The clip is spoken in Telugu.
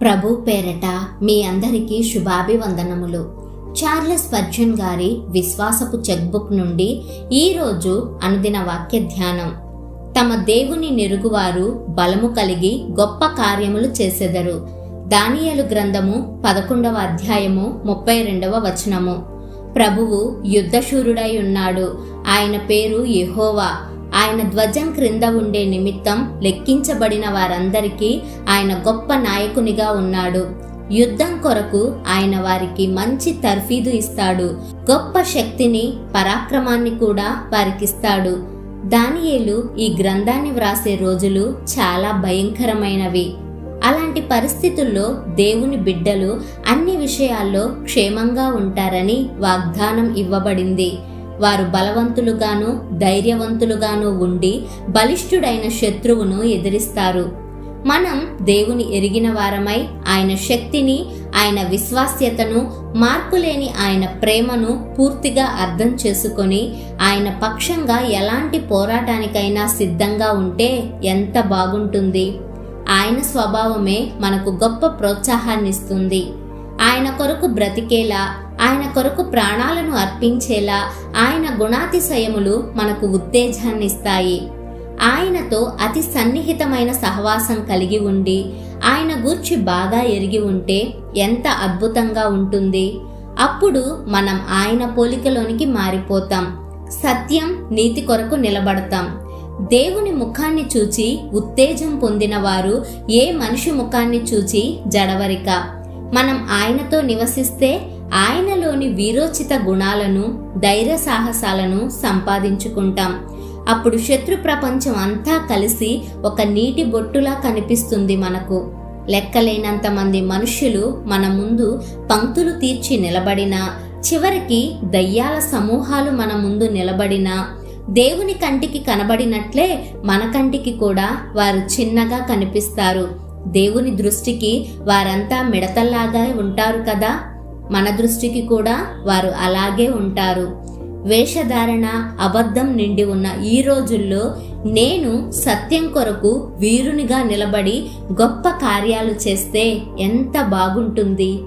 ప్రభు పేరట మీ అందరికీ శుభాభివందనములు. చార్లెస్ పర్జన్ గారి విశ్వాసపు చెక్బుక్ నుండి ఈరోజు అనుదిన వాక్య ధ్యానం. తమ దేవుని నెరుగువారు బలము కలిగి గొప్ప కార్యములు చేసెదరు. దానియలు గ్రంథము పదకొండవ అధ్యాయము ముప్పై రెండవ వచనము. ప్రభువు యుద్ధశూరుడై ఉన్నాడు. ఆయన పేరు యెహోవా. ఆయన ధ్వజం క్రింద ఉండే నిమిత్తం లెక్కించబడిన వారందరికీ ఆయన గొప్ప నాయకునిగా ఉన్నాడు. యుద్ధం కొరకు ఆయన వారికి మంచి తర్ఫీదు ఇస్తాడు. గొప్ప శక్తిని పరాక్రమాన్ని కూడా వారికిస్తాడు. దానియేలు ఈ గ్రంథాన్ని వ్రాసే రోజులు చాలా భయంకరమైనవి. అలాంటి పరిస్థితుల్లో దేవుని బిడ్డలు అన్ని విషయాల్లో క్షేమంగా ఉంటారని వాగ్దానం ఇవ్వబడింది. వారు బలవంతులుగాను ధైర్యవంతులుగాను ఉండి బలిష్ఠుడైన శత్రువును ఎదిరిస్తారు. మనం దేవుని ఎరిగిన వారమై ఆయన శక్తిని ఆయన విశ్వాస్యతను మార్పులేని ఆయన ప్రేమను పూర్తిగా అర్థం చేసుకొని ఆయన పక్షంగా ఎలాంటి పోరాటానికైనా సిద్ధంగా ఉంటే ఎంత బాగుంటుంది. ఆయన స్వభావమే మనకు గొప్ప ప్రోత్సాహాన్నిస్తుంది. ఆయన కొరకు బ్రతికేలా ఆయన కొరకు ప్రాణాలను అర్పించేలా ఆయన గుణాతిశయములు మనకు ఉత్తేజాన్నిస్తాయి. ఆయనతో అతి సన్నిహితమైన సహవాసం కలిగి ఉండి ఆయన గూర్చి బాగా ఎరిగి ఉంటే ఎంత అద్భుతంగా ఉంటుంది. అప్పుడు మనం ఆయన పోలికలోనికి మారిపోతాం. సత్యం నీతి కొరకు నిలబడతాం. దేవుని ముఖాన్ని చూచి ఉత్తేజం పొందిన వారు ఏ మనిషి ముఖాన్ని చూచి జడవరిక. మనం ఆయనతో నివసిస్తే ఆయనలోని వీరోచిత గుణాలను ధైర్య సాహసాలను సంపాదించుకుంటాం. అప్పుడు శత్రు ప్రపంచం అంతా కలిసి ఒక నీటి బొట్టులా కనిపిస్తుంది మనకు. లెక్కలేనంత మంది మనుష్యులు మన ముందు పంక్తులు తీర్చి నిలబడినా చివరికి దయ్యాల సమూహాలు మన ముందు నిలబడినా దేవుని కంటికి కనబడినట్లే మన కంటికి కూడా వారు చిన్నగా కనిపిస్తారు. దేవుని దృష్టికి వారంతా మిడతల్లాగా ఉంటారు కదా? మన దృష్టికి కూడా వారు అలాగే ఉంటారు. వేషధారణ అబద్ధం నిండి ఉన్న ఈ రోజుల్లో నేను సత్యం కొరకు వీరునిగా నిలబడి గొప్ప కార్యాలు చేస్తే ఎంత బాగుంటుంది?